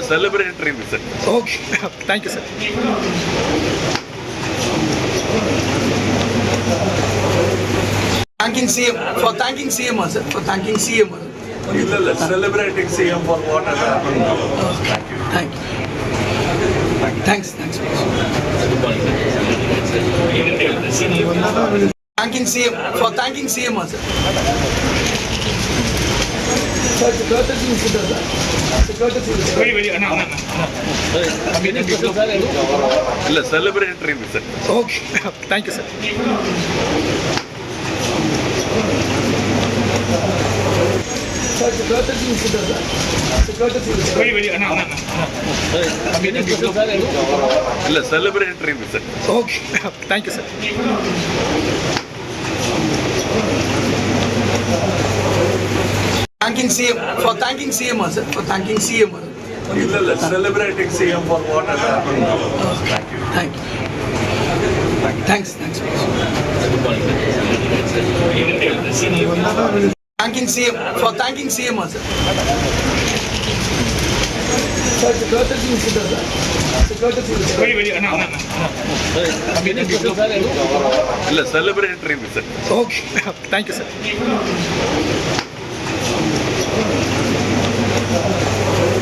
celebratory sir. Okay. Thank you, sir. Thanking CM for thanking CM, sir. For thanking CM. Celebrating CM for what has happened. Thank you. Thanks, thanks. thanking CM for thanking CM also. இல்ல celebratory sir okay thank you sir இல்ல celebratory sir okay thank you sir thanking CM for thanking CM, sir. For thanking CM. Celebrating CM for what has happened. Thank you. Thank you. Thanks. Thanks. Thanking CM for thanking CM, sir. Sir, the courtesy is good, sir. The courtesy is good. Wait, wait, no, no, no. இல்லை celebratory sir okay thank you sir